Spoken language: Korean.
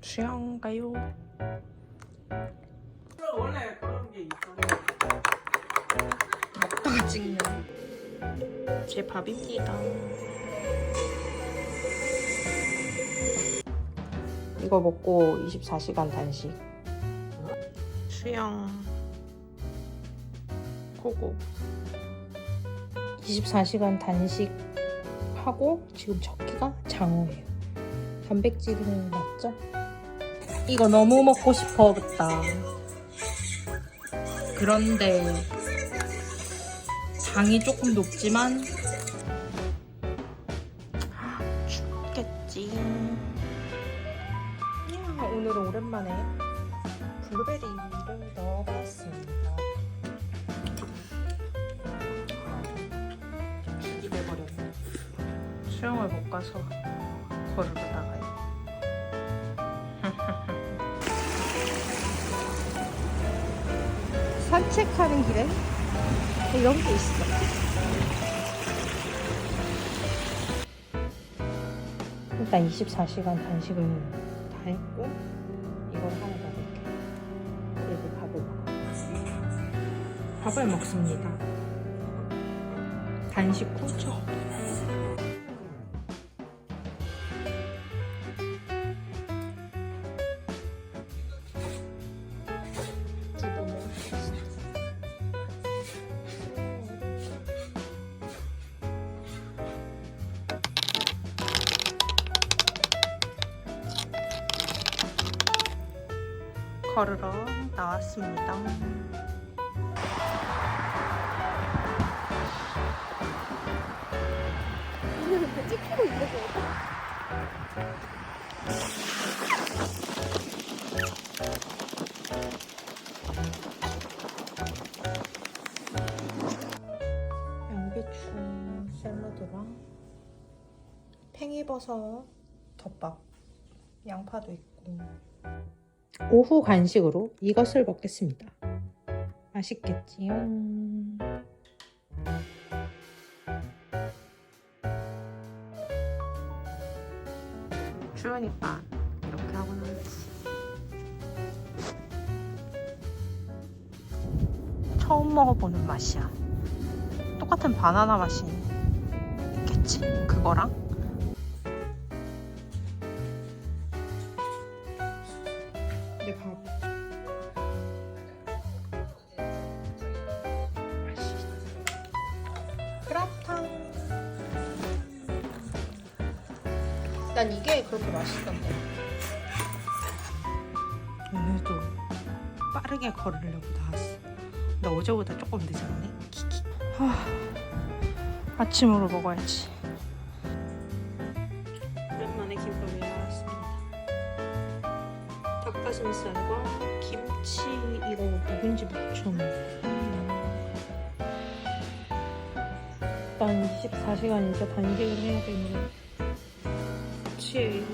취향가요? 원래 그런 게 있어. 먹다가 찍는 제 밥입니다. 이거 먹고 24시간 단식. 수영 고고. 24시간 단식 하고 지금 적기가 장어예요. 단백질은 맞죠? 이거 너무 먹고 싶어겠다. 그런데 당이 조금 높지만 춥겠지. 야, 오늘은 오랜만에 블루베리를 넣어봤습니다. 입에 버렸네. 수영을 못 가서 나가 산책하는 길에 이런 게 있어. 일단 24시간 단식을 다 했고 이걸 하나 먹을게. 그리고 밥을 먹어. 밥을 먹습니다. 단식 후 첫. 걸으러 나왔습니다. 찍히고 거 양배추 샐러드랑 팽이버섯 덮밥 양파도 있고 오후 간식으로 이것을 먹겠습니다. 맛있겠지요? 추우니까 이렇게 하고 놀지. 처음 먹어보는 맛이야. 똑같은 바나나 맛이 있겠지? 그거랑 내 밥. 그라탕. 난 이게 그렇게 맛있던데. 오늘도 빠르게 걸으려고 나왔어. 나 어제보다 조금 늦었네. 키키. 하, 아침으로 먹어야지. 닭가슴살과 김치 이거 묵은지 무쳐먹. 일단 24시간 이제 단식을 해야 되는 치예요.